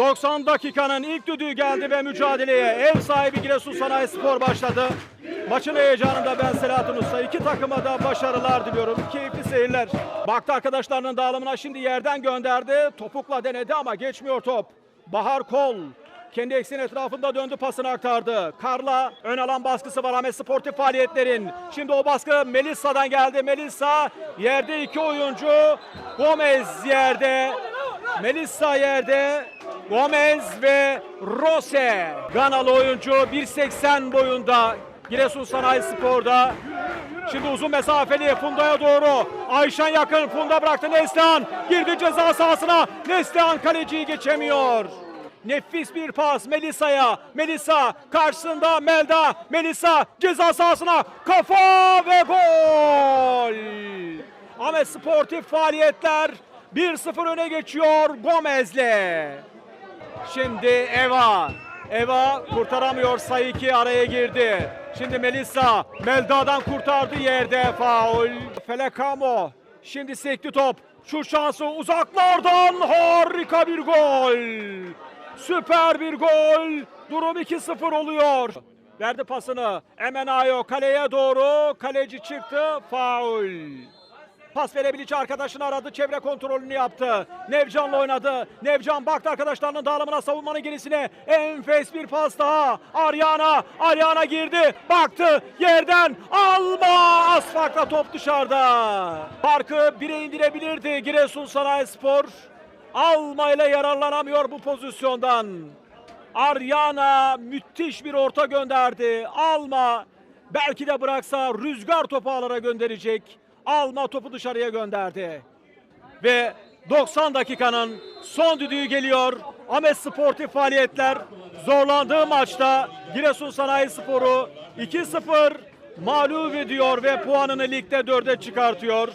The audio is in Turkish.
90 dakikanın ilk düdüğü geldi ve mücadeleye ev sahibi Giresun Sanayi Spor başladı. Maçın heyecanında ben Selahattin Usta. İki takıma da başarılar diliyorum. Keyifli seyirler. Baktı arkadaşlarının dağılımına şimdi yerden gönderdi. Topukla denedi ama geçmiyor top. Bahar Kol kendi eksen etrafında döndü pasını aktardı. Karla ön alan baskısı var Ahmet Sportif faaliyetlerin. Şimdi o baskı Melissa'dan geldi. Melissa yerde iki oyuncu. Gomez yerde. Melissa yerde. Gomez ve Rose. Ganalı oyuncu 1.80 boyunda. Giresun Sanayi Spor'da. Şimdi uzun mesafeli Funda'ya doğru. Ayşen yakın. Funda bıraktı Neslihan. Girdi ceza sahasına. Neslihan kaleciyi geçemiyor. Nefis bir pas Melisa'ya. Melisa karşısında Melda. Melisa ceza sahasına. Kafa ve gol. Ahmet Sportif faaliyetler 1-0 öne geçiyor Gomez'le. Şimdi Eva. Eva kurtaramıyor sayı 2 araya girdi. Şimdi Melissa Melda'dan kurtardı yerde faul. Felekamo. Şimdi sekti top. Şu şansı uzaklardan harika bir gol. Süper bir gol. Durum 2-0 oluyor. Verdi pasını. Emenayo kaleye doğru. Kaleci çıktı. Faul. Pas verebileceği arkadaşını aradı. Çevre kontrolünü yaptı. Nevcan'la oynadı. Nevcan baktı arkadaşlarının dağılımına savunmanın gerisine. Enfes bir pas daha. Aryana. Aryana girdi. Baktı. Yerden alma. Asfakta top dışarıda. Farkı bire indirebilirdi Giresun Sanayi Spor. Alma ile yararlanamıyor bu pozisyondan. Aryana müthiş bir orta gönderdi. Alma belki de bıraksa rüzgar topu ağlara gönderecek. Alma topu dışarıya gönderdi. Ve 90 dakikanın son düdüğü geliyor. Ahmet Sportif faaliyetler zorlandığı maçta Giresun Sanayi Sporu 2-0 mağlup ediyor ve puanını ligde 4'e çıkartıyor.